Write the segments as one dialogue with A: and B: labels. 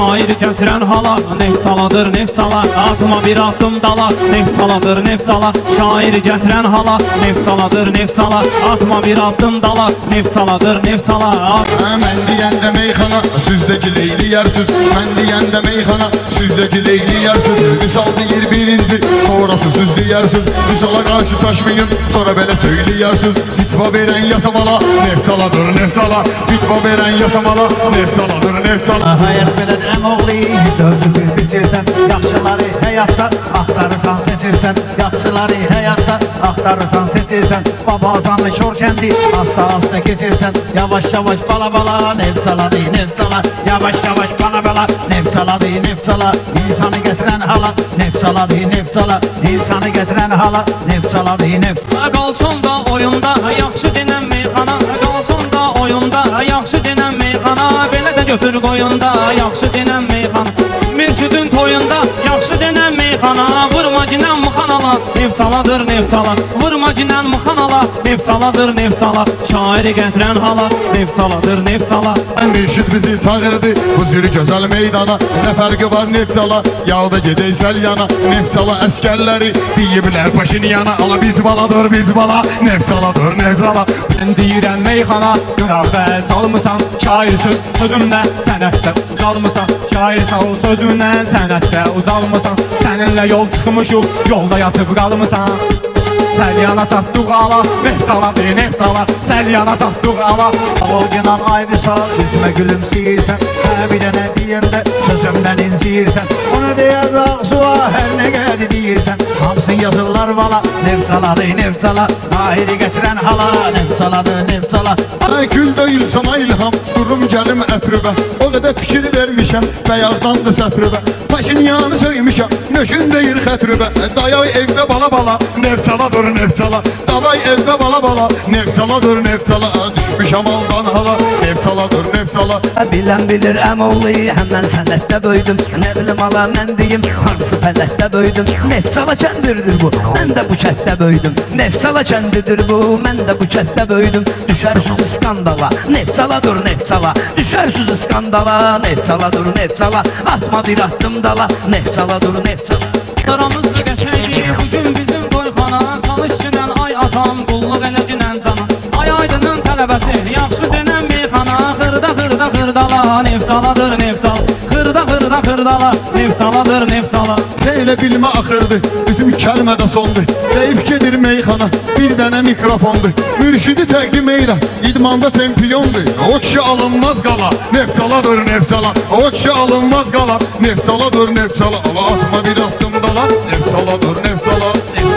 A: Şair getiren hala Neftaladır neftala Atma bir attım dala Neftaladır neftala Şair getiren hala Neftaladır neftala Atma bir attım dala Neftaladır neftala At
B: Mən deyəndə meyxana, süzdəki leyli yersiz. Mən deyəndə meyxana, süzdəki leyli yersiz. Misal deyir birinci, sonrası süzdü yersiz Misala qarşı çaşmayın, sonra belə söyləyərsiz Fitva verən yasamala, neftaladır neftala Fitva verən yasamala, neftaladır neftala
C: Hayat belədir əmoğlu Sözü bir biçirsən Yaxşıları həyatda axtarırsan seçirsən Yaxşıları həyatda axtarırsan seçirsən Babazanlı şor kəndi Asta asta keçirsən Yavaş yavaş bala bala Nevçaladı nevçala Yavaş yavaş bala bala Nevçaladı nevçala İnsanı gətirən hala Nevçaladı nevçala İnsanı gətirən hala Nevçaladı nevçala
A: Qalsın da oyunda Yaxşı denən meyxana Qalsın da oyunda Yaxşı denən meyxana Belə də götür qoyunda Yaxşı denən meyxana Mürşidin toyunda Yaxşı denən meyxana muxanala Neftaladır neftala Vurma ginən muxanala Neftaladır neftala Şairi gətirən hala Neftaladır neftala
B: Mürşid bizi çağırdı bu zürü gözəl meydana. Nə fərqi var neftala, yağda gedək səlyana Neftala əskərləri deyiblər başını yana. Ala biz baladır biz bala, neftaladır neftala.
A: Mən deyirəm meyxana Günahda salmısan. Şair söz sözümlə Sənətdə uzalmısan. Şair sağ ol sözünlə Sənətdə uzalmısan. Səninlə yol çıxmışıq Yolda 腿不高那么长 qalmısan Səlyana çatdıq ala Neftala de neftala Səlyana çatdıq ala
C: Oğunan ay visal Üzme gülümseyirsən Hə bir dənə deyəndə Sözümdən inciyirsən Ona deyər ağzıva Hər nə gəldi deyirsən Hamsın yazırlar vala Nevçaladı nevçala Ahiri gətirən hala Nevçaladı nevçala
B: Ay gül deyil sana ilham Durum gəlim ətribə O qədər fikir vermişəm Bəyazdandı sətribə Paşinyanı söymüşəm Nöşün deyir xətribə Dayay evdə bala bala Nevçala dur nevçala Davay evdə bala bala. Nevçala dur nevçala Düşmüşəm aldan hala. Nevçala dur nevçala
D: Bilən bilir əmoğlu Həmən sənətdə böyüdüm Nə bilim ala mən deyim Hansı pələtdə böyüdüm Nefsala kəndirdir bu. Mən də bu kətdə böyüdüm Nefsala kəndidir bu. Mən də bu kətdə böyüdüm Düşərsüz skandala. Nefsala dur nefsala Düşərsüz skandala. Nefsala dur nefsala Atma bir attım dala. Nefsala dur nefsala
A: Aramızda atam Qulluq elə günən Ay aydının tələbəsi Yaxşı denən meyxana Xırda xırda xırdala Neftaladır neftala Xırda xırda xırdala Neftaladır neftala
B: Seylə bilmə axırdı Bütün kəlmədə sondu. Zəif gedir meyxana Bir dənə mikrofondu. Mürşidi təqdim eylə İdmanda çempiondur O kişi alınmaz qala Neftala dur neftala O kişi alınmaz qala Neftala dur neftala Ala atma bir attım dala Neftala dur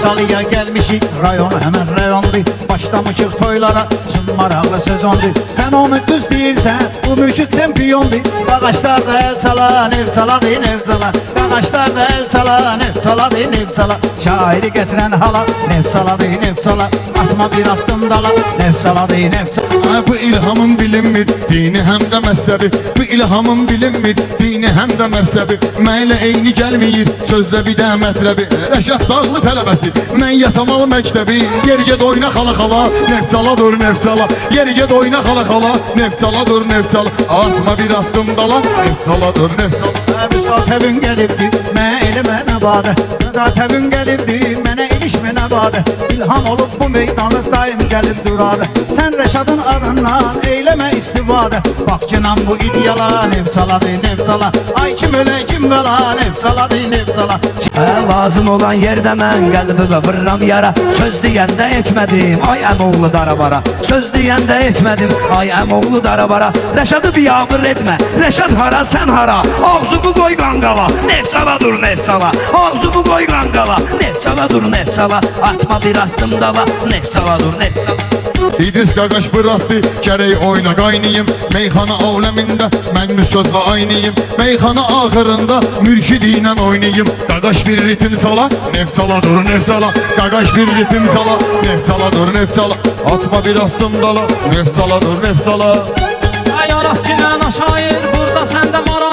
B: neftala
C: Nevçalıya gəlmişik Rayon həmən rayondur Başlamışıq toylara Üçün maraqlı sezondur Sən onu düz deyirsən Bu mülkü çempiondur Qağaçlar da el çala Nevçaladı nevçala Qağaçlar da el çala Nevçaladı nevçala Şairi gətirən hala Nevçaladı nevçala Atma bir attım dala Nevçaladı nevçala
B: Ha, bu ilhamın bilinmir Dini həm də məzhəbi Bu ilhamın bilinmir Dini həm də məzhəbi Mənlə eyni gəlməyir Sözlə bir də mətləbi Rəşad dağlı tələbəsi Mən yasamal məktəbi Yergə oyna xala xala Nefçala dur nefçala Yergə oyna xala xala Nefçala dur nefçala Atma bir attım dala Nefçala dur nefçala
C: Vüsal təbün gəlibdi Mənə eləmə nəbadə Da təbün gəlibdi Mənə ilişmə nəbadə İlham olub bu meydanı daim gəlib duradı Sən Rəşadın adından eyləmə istifadə Bax kinan bu idyala Nevçaladı nevçala Ay kim ölə kim qala Nevçaladı nevçala
D: Hə, lazım olan yerdə mən qəlbimə vırram yara. Söz deyəndə etmədim, ay əmoğlu darabara. Söz deyəndə etmədim, ay əmoğlu darabara. Rəşadı biabır etmə, Rəşad hara sən hara. Ağzımı qoy qanqala, nefsala dur nefsala Ağzımı qoy qanqala, nefsala dur nefsala Atma bir attım dala, nefsala dur nefsala
B: İdris Qaqaş bıraxdı, gərək oyna qaynayım Meyxana aləmində mən müsözlə aynıyım? Meyxana axırında mürşid ilə oynayım Qaqaş bir ritim çala, neft çala dur neft çala Qaqaş bir ritim çala, neft çala dur neft çala Atma bir attım dala, neft çala dur neft çala
A: Ay yarat ginən aşayır Burada marağı Yarat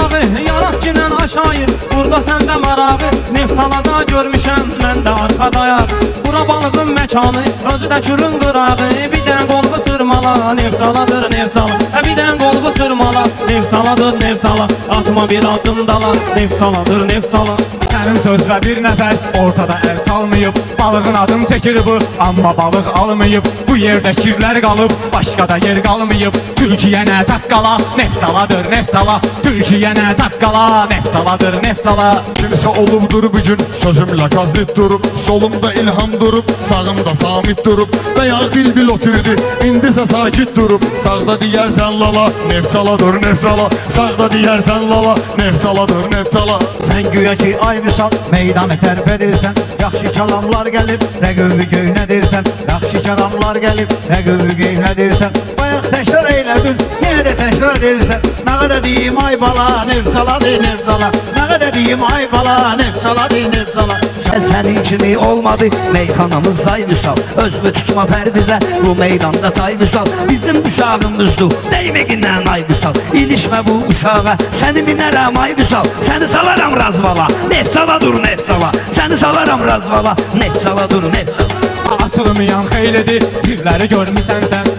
A: aşayır Burada səndə marağı Neftalada görmüşəm mən də arxadayam Bura balığın məkanı Özü də kürün qırağı Bir dən qolğu çırmala Neftaladır neftala Hə bir dən qolğu tırmala Nefsaladır nefsala. Atma bir adım dala Nefsaladır nefsala
E: Sənin sözlə bir nəfər ortada əl salmayıb Balığın adını çəkir bu, amma balıq almayıb Bu yerdə şirlər qalıb, başqa da yer qalmayıb Türkiyə nə taqqala, neftaladır neftala. Türkiyə nə taqqala, neftaladır neftala.
B: Kimse olubdur bugün sözümle kazdet durup Solumda ilham durup sağımda samit durup Veya bilbil oturdu indise sakit durup. Sağda diyersen lala nefsala dur nefsala Sağda diyersen lala nefsala dur nefsala
C: Sen güya ki ay misal meydanı terp edirsən Yaxşı çalanlar gəlib rəqəbi göynədirsən Yaxşı çalanlar gəlib rəqəbi göynədirsən Bayaq təkrar eylədin yenə də təkrar edirsən. Nə qədər deyim ay bala nefsala dey nefsala Nə qədər deyim ay bala nefsala dey nefsala
D: Senin kimi olmadı? Meyxanamız say vüsal Özümü tutma fərdizə bu meydanda tay vüsal Bizim uşağımızdır değmegindən ay vüsal İlişmə bu uşağa. Səni minərəm ay vüsal Səni salaram razvala. Nefsala dur nefsala. Səni salaram razvala. Nefsala dur nefsala.
E: Açılmayan xeylidir, sirləri görmüsən sən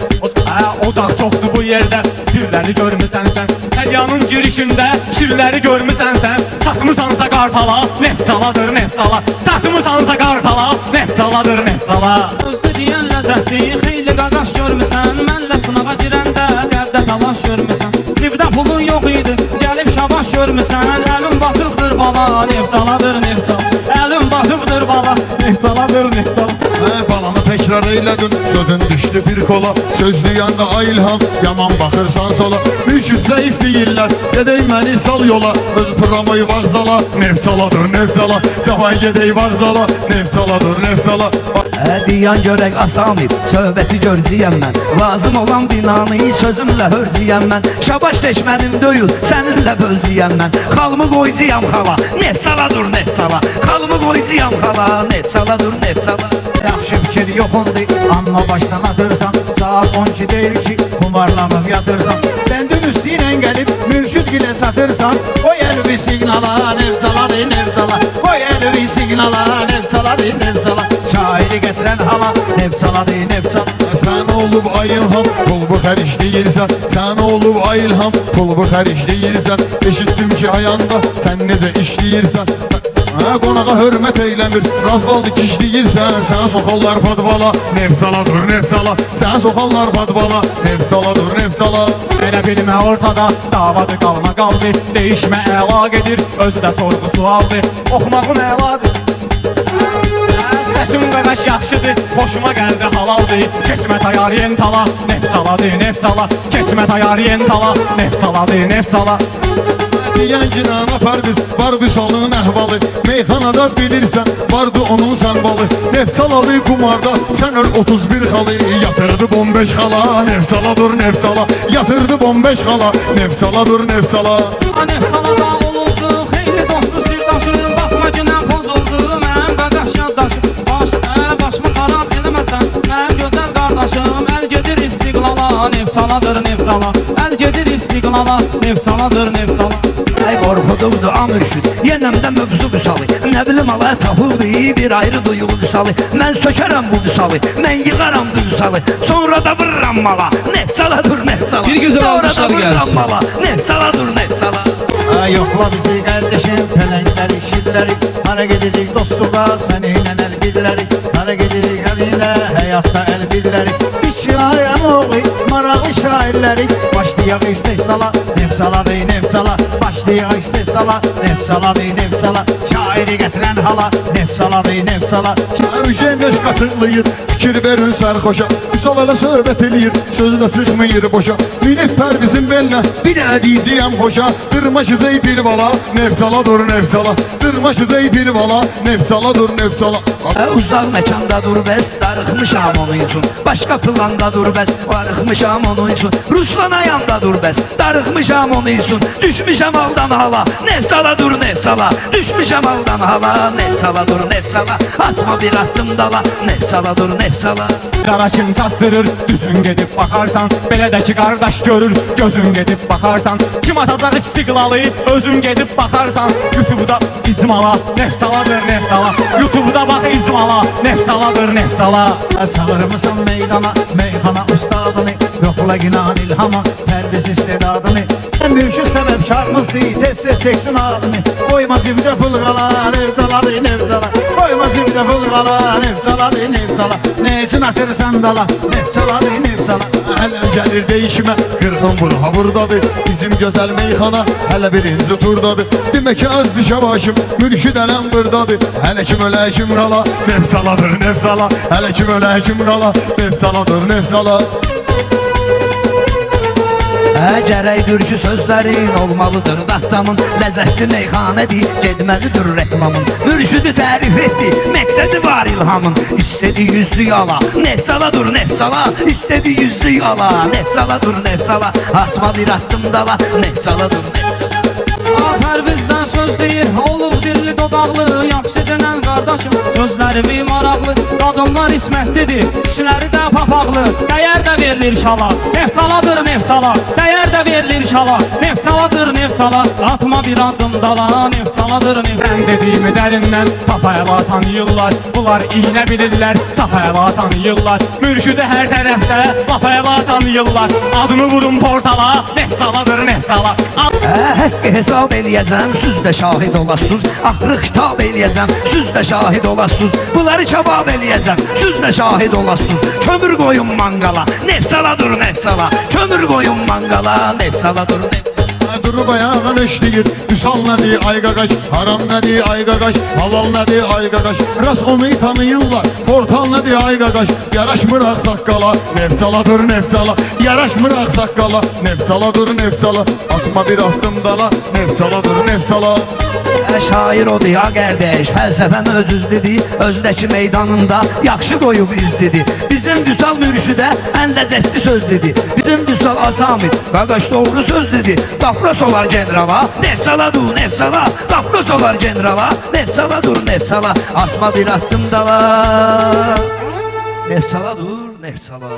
E: Ocaq çoxdur bu yerdə, sirləri görmüsən sən Dəryanın girişində şirləri görmüsən sən Satmısansa qartala, neftaladır neftala Satmısansa qartala, neftaladır neftala
A: Özlü deyən ləzzətli Xeyli qaqaş görmüsən Mənlə sınağa girəndə Qəlbdə talaş görmüsən Cibdə pulun yox idi Gəlib şabaş görmüsən Əlim batıqdır bala Nefsaladır nefsala Əlim batıqdır bala Nefsaladır nefsala
B: He balamı tekrar eyledin Sözün düştü bir kola Söz duyanda ayılham Yaman bakırsan sola Müşüt zayıf değiller. Gedey məni sal yola Öz programayı vağzala. Nefsaladır nefsala Davay gedey vağzala. Nefsaladır nefsala
D: Diyan görək asamid, söhbəti görcəyəm mən Lazım olan binanı sözümlə hörcəyəm mən Şabaş deşmədim döyül, səninlə bölcəyəm mən Xalımı qoycuyam xala, nefsala dur nefsala. Xalımı qoycuyam xala, nefsala dur
C: Yaxşı fikir yoxundu amma başdan atırsan Saat 12 deyil ki kumarlanıb yatırsan. Bəndin üstü ilə gəlib mürşid gilə satırsan. Qoy əlvi siqnala nevzala dey nevzala. Qoy əlvi siqnala nevzala dey nevzala. Şairi gətirən hala nevzala dey nevzala.
B: Sen olup ayılham Pulbu xəric deyirsən Sen olup ayılham Pulbu xəric deyirsən Eşittim ki ayanda Sen necə işləyirsən Ha qonağa hörmət eyləmir Razvaldı kişləyirsən Sən soxallar padvala. Nefsala dur nefsala Sən soxallar padvala. Nefsala dur nefsala.
E: Elə bilmə ortada davadı qalma qaldı Değişmə əla gedir, özü də sorğu sualdı Oxumağın əladır Səsim qaqaş yaxşıdır, xoşuma gəldi halaldır Keçmə tayar yentala, neftaladı neftala Keçmə tayar yentala, neftaladı neftala
B: Diyen cinan apar biz Var bu salın əhvalı Meyxanada bilirsən Vardı onun sənbalı Nefsalalı kumarda Sen öl 31 xalı Yatırdı 15 xala Nefsala dur nefsala. Yatırdı 15 xala Nefsala dur nefsala.
A: Nefsala da olurdu Xeyli dostu sirdaşım Baxma günən pozuldu Mənim qaqaş yaddaşım Baş, ə, Başımı xarab eləməsən Mənim gözəl qardaşım istiqlala Nefsaladır nefsala Əl gedir istiqlala Nefsaladır nefsala
D: Ay qorxudubdu amürşüd Yenəmdə mövzu vüsalı. Nə bilim alaya tapıldı bir ayrı duyğu vüsalı. Mən sökərəm bu vüsalı Mən yığaram bu vüsalı. Sonra da vırram mala Nefsala dur nefsala
F: Bir güzel
D: Sonra
F: alkışlar
D: da vırram
F: gelsin.
D: mala Nefsala dur nefsala
C: Ha, Yoxla bizi kardeşim pelenkleri şirleri Hara gedirik dostluğa seninle şairleri Başlayaq istehsala nefsala dey nefsala. Başlayaq istehsala nefsala dey nefsala. Şairi getiren hala nefsala dey nefsala.
B: Üşen yaş qatırlayır Fikir verin sərxoşa Üsal elə söhbət eləyir Sözlə çıxmayır boşa. Minib pər bizim belinə Bir də deyəcəyəm xoşa Dırmaşıcay bir bala Nefsala dur nefsala. Dırmaşıcay bir bala Nefsala dur nefsala
D: Uzaq məkanda dur bəs Darıxmışam onun üçün Başqa planda dur bəs Darıxmışam onun üçün Ruslan ayanda dur bəs Darıxmışam onun üçün Düşmüşəm aldan hala Nefsala dur nefsala. Düşmüşəm aldan hala Nefsala dur nefsala. Atma bir attım dala Nefsala dur nefsala.
E: Qara kim çatdırır, düzün gedib baxarsan Belə də ki qardaş görür, gözün gedib baxarsan Kim atacaq istiqlalı, özün gedib baxarsan Youtube'da icmala, neftaladır neftala Youtube'da bax icmala, neftaladır neftala
C: Çağırmısan meydana meyhana ustadını Yokla günahın ilhamı Perviz istedadını En büyük sebepkarımızdı Tez tez çektin adını Koyma cibde pul kala Nevzaladı nevzala Koyma cibde pul kala Nevzaladı nevzala Ne için atırsan dala Nevzaladı nevzala
B: Hələ gəlir değişmə Qırxın burha burdadır Bizim gözəl meyxana Hələ birinci turdadır Demək ki az dişə başım Mürşid ələm burdadır Hələ kim ölə kim qala Nefsaladır nefsala Hələ kim ölə kim qala Nefsaladır nefsala
D: Hə, gərəkdir ki sözlərin olmalıdır Dattamın ləzzətli meyxanədir Gedməlidir rəhmamın Mürşüdü tərif etdi, məqsədi var ilhamın. İstedi yüzlü yala, nefsala dur nefsala İstedi yüzlü yala, nefsala dur nefsala Atma bir attım dala, nefsala dur nefsala
A: Afər bizdən söz deyir, olub dilli dodaqlı sözlərimi maraqlı Qadınlar ismətlidir, kişiləri də papaqlı Dəyər də verilir şala, nefçaladır nefçala Dəyər də verilir şala, nefçaladır nefçala Atma bir adım dala, nefçaladır nefçala
E: Ben dediğimi derinden Tapayala tanıyırlar Bunlar iğne bilirler. Sapayala tanıyırlar Mürşüdü her tarafta Lapayala tanıyırlar Adını vurun portala Ad
D: Hə, həqqi hesab eləyəcəm, süz də şahid olasınız Axırı xitab eləyəcəm, süz də şahid olasınız Bunları kabab eləyəcəm, süz də şahid olasınız Kömür qoyun mangala, nefsala dur nefsala Kömür qoyun mangala, nefsala dur nefsala
B: Durub ayağın eşliyir Üsal nədir ay qaqaş Haram nədir ay qaqaş Halal nədir ay qaqaş Ras onu tanıyırlar Portal nədir ay qaqaş Yaraşmır ağsaqqala Nefçaladır nefçala. Yaraşmır ağsaqqala Nefçaladır nefçala. Atma bir attım dala Nefçaladır nefçala
D: Hə, Şair odur ya qardaş, fəlsəfəm öz-üzdüdür Özdəki meydanında yaxşı qoyub izdidir Bizim Vüsal mürüşüdə ən ləzzətli sözdüdür Bizim Vüsal asamid, qaqaş doğru sözdüdür Dapros olar generala, nefsala dur nefsala Dapros olar generala, nefsala dur nefsala Atma bir attım dala Nefsala dur nefsala